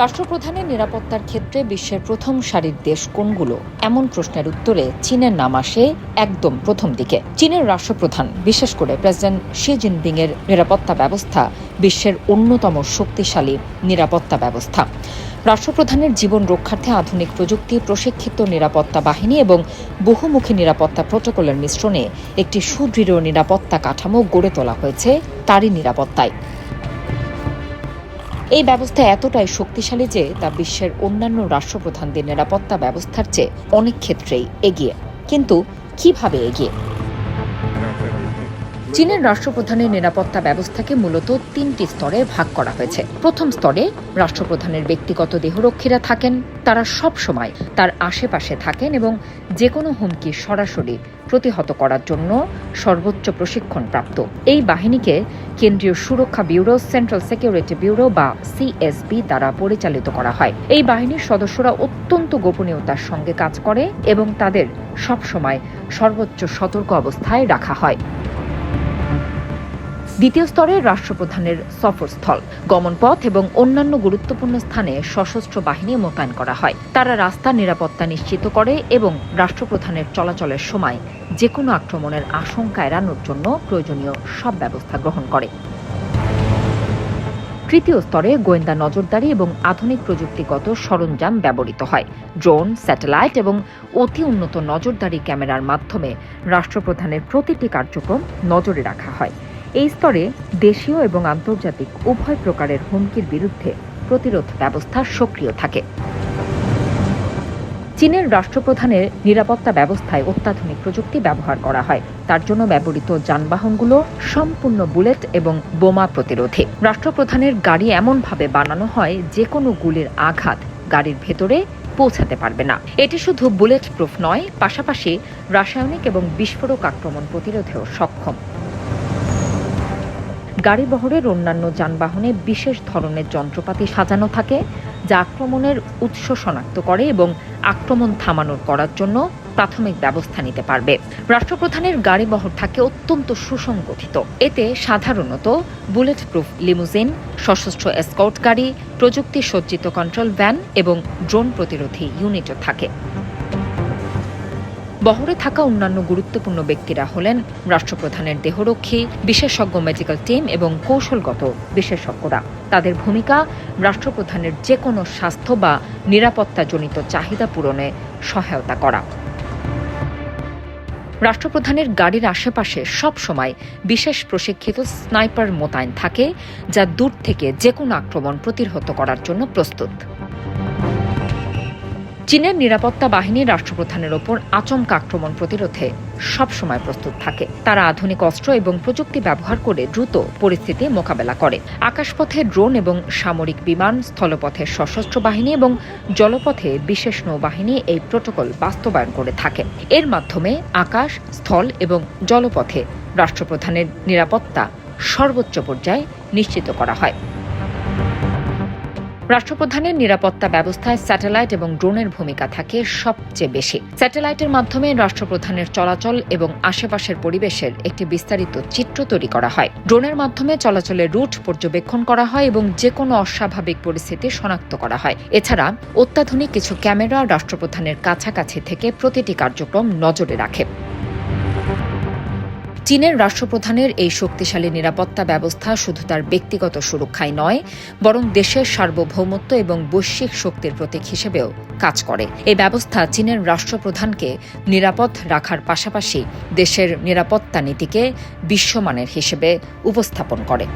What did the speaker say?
রাষ্ট্রপ্রধানের নিরাপত্তার ক্ষেত্রে বিশ্বের প্রথম সারির দেশ কোনগুলো? এমন প্রশ্নের উত্তরে চীনের নাম আসে একদম প্রথম দিকে। চীনের রাষ্ট্রপ্রধান, বিশেষ করে প্রেসিডেন্ট শি জিনপিং এর নিরাপত্তা ব্যবস্থা বিশ্বের অন্যতম শক্তিশালী নিরাপত্তা ব্যবস্থা। রাষ্ট্রপ্রধানের জীবন রক্ষার্থে আধুনিক প্রযুক্তি, প্রশিক্ষিত নিরাপত্তা বাহিনী এবং বহুমুখী নিরাপত্তা প্রোটোকলের মিশ্রণে একটি সুদৃঢ় নিরাপত্তা কাঠামো গড়ে তোলা হয়েছে তারই নিরাপত্তায়। এই ব্যবস্থা এতটাই শক্তিশালী যে তা বিশ্বের অন্যান্য রাষ্ট্রপ্রধানদের নিরাপত্তা ব্যবস্থার চেয়ে অনেক ক্ষেত্রেই এগিয়ে। কিন্তু কীভাবে এগিয়ে? চীনের রাষ্ট্রপ্রধানের নিরাপত্তা ব্যবস্থাকে মূলত তিনটি স্তরে ভাগ করা হয়েছে। প্রথম স্তরে রাষ্ট্রপ্রধানের ব্যক্তিগত দেহরক্ষীরা থাকেন, তারা সব সময় তার আশেপাশে থাকেন এবং যে কোনো হুমকি সরাসরি প্রতিহত করার জন্য সর্বোচ্চ প্রশিক্ষণ প্রাপ্ত এই বাহিনীকে কেন্দ্রীয় সুরক্ষা ব্যুরো, সেন্ট্রাল সিকিউরিটি ব্যুরো বা সিএসবি দ্বারা পরিচালিত করা হয়। এই বাহিনীর সদস্যরা অত্যন্ত গোপনীয়তার সঙ্গে কাজ করে এবং তাদের সবসময় সর্বোচ্চ সতর্ক অবস্থায় রাখা হয়। দ্বিতীয় স্তরে রাষ্ট্রপ্রধানের সফরস্থল, গমনপথ এবং অন্যান্য গুরুত্বপূর্ণ স্থানে সশস্ত্র বাহিনী মোতায়েন করা হয়। তারা রাস্তার নিরাপত্তা নিশ্চিত করে এবং রাষ্ট্রপ্রধানের চলাচলের সময় যে কোনো আক্রমণের আশঙ্কা এড়ানোর জন্য প্রয়োজনীয় সব ব্যবস্থা গ্রহণ করে। তৃতীয় স্তরে গোয়েন্দা নজরদারি এবং আধুনিক প্রযুক্তিগত সরঞ্জাম ব্যবহৃত হয়। ড্রোন, স্যাটেলাইট এবং অতি উন্নত নজরদারি ক্যামেরার মাধ্যমে রাষ্ট্রপ্রধানের প্রতিটি কার্যক্রম নজরে রাখা হয়। এই স্তরে দেশীয় এবং আন্তর্জাতিক উভয় প্রকারের হুমকির বিরুদ্ধে প্রতিরোধ ব্যবস্থা সক্রিয় থাকে। চীনের রাষ্ট্রপ্রধানের নিরাপত্তা ব্যবস্থায় অত্যাধুনিক প্রযুক্তি ব্যবহার করা হয়। তার জন্য ব্যবহৃত যানবাহনগুলো সম্পূর্ণ বুলেট এবং বোমা প্রতিরোধী। রাষ্ট্রপ্রধানের গাড়ি এমনভাবে বানানো হয় যে কোনো গুলির আঘাত গাড়ির ভেতরে পৌঁছাতে পারবে না। এটি শুধু বুলেট প্রুফ নয়, পাশাপাশি রাসায়নিক এবং বিস্ফোরক আক্রমণ প্রতিরোধেও সক্ষম। গাড়ি বহরের অন্যান্য যানবাহনে বিশেষ ধরনের যন্ত্রপাতি সাজানো থাকে, যা আক্রমণের উৎস শনাক্ত করে এবং আক্রমণ থামানোর করার জন্য প্রাথমিক ব্যবস্থা নিতে পারবে। রাষ্ট্রপ্রধানের গাড়ি বহর থাকে অত্যন্ত সুসংগঠিত। এতে সাধারণত বুলেট প্রুফ লিমুজিন, সশস্ত্র এসকর্ট গাড়ি, প্রযুক্তি সজ্জিত কন্ট্রোল ভ্যান এবং ড্রোন প্রতিরোধী ইউনিটও থাকে। বহরে থাকা অন্যান্য গুরুত্বপূর্ণ ব্যক্তিরা হলেন রাষ্ট্রপ্রধানের দেহরক্ষী, বিশেষজ্ঞ মেডিকেল টিম এবং কৌশলগত বিশেষজ্ঞরা। তাদের ভূমিকা, রাষ্ট্রপ্রধানের যে কোনো স্বাস্থ্য বা নিরাপত্তাজনিত চাহিদা পূরণে সহায়তা করা। রাষ্ট্রপ্রধানের গাড়ির আশেপাশে সব সময় বিশেষ প্রশিক্ষিত স্নাইপার মোতায়েন থাকে, যা দূর থেকে যে কোনো আক্রমণ প্রতিহত করার জন্য প্রস্তুত। চীনের নিরাপত্তা বাহিনী রাষ্ট্রপ্রধানের ওপর আচমকা আক্রমণ প্রতিরোধে সবসময় প্রস্তুত থাকে। তারা আধুনিক অস্ত্র এবং প্রযুক্তি ব্যবহার করে দ্রুত পরিস্থিতি মোকাবেলা করে। আকাশপথে ড্রোন এবং সামরিক বিমান, স্থলপথে সশস্ত্র বাহিনী এবং জলপথে বিশেষ নৌবাহিনী এই প্রোটোকল বাস্তবায়ন করে থাকে। এর মাধ্যমে আকাশ, স্থল এবং জলপথে রাষ্ট্রপ্রধানের নিরাপত্তা সর্বোচ্চ পর্যায়ে নিশ্চিত করা হয়। রাষ্ট্রপ্রধানের নিরাপত্তা ব্যবস্থায় স্যাটেলাইট এবং ড্রোনের ভূমিকা থাকে সবচেয়ে বেশি। স্যাটেলাইটের মাধ্যমে রাষ্ট্রপ্রধানের চলাচল এবং আশেপাশের পরিবেশের একটি বিস্তারিত চিত্র তৈরি করা হয়। ড্রোনের মাধ্যমে চলাচলের রুট পর্যবেক্ষণ করা হয় এবং যে কোনো অস্বাভাবিক পরিস্থিতি শনাক্ত করা হয়। এছাড়া অত্যাধুনিক কিছু ক্যামেরা রাষ্ট্রপ্রধানের কাছাকাছি থেকে প্রতিটি কার্যক্রম নজরে রাখে। চীনের রাষ্ট্রপ্রধানের এই শক্তিশালী নিরাপত্তা ব্যবস্থা শুধু তার ব্যক্তিগত সুরক্ষায় নয়, বরং দেশের সার্বভৌমত্ব এবং বৈশ্বিক শক্তির প্রতীক হিসেবেও কাজ করে। এই ব্যবস্থা চীনের রাষ্ট্রপ্রধানকে নিরাপদ রাখার পাশাপাশি দেশের নিরাপত্তা নীতিকে বিশ্বমানের হিসেবে উপস্থাপন করে।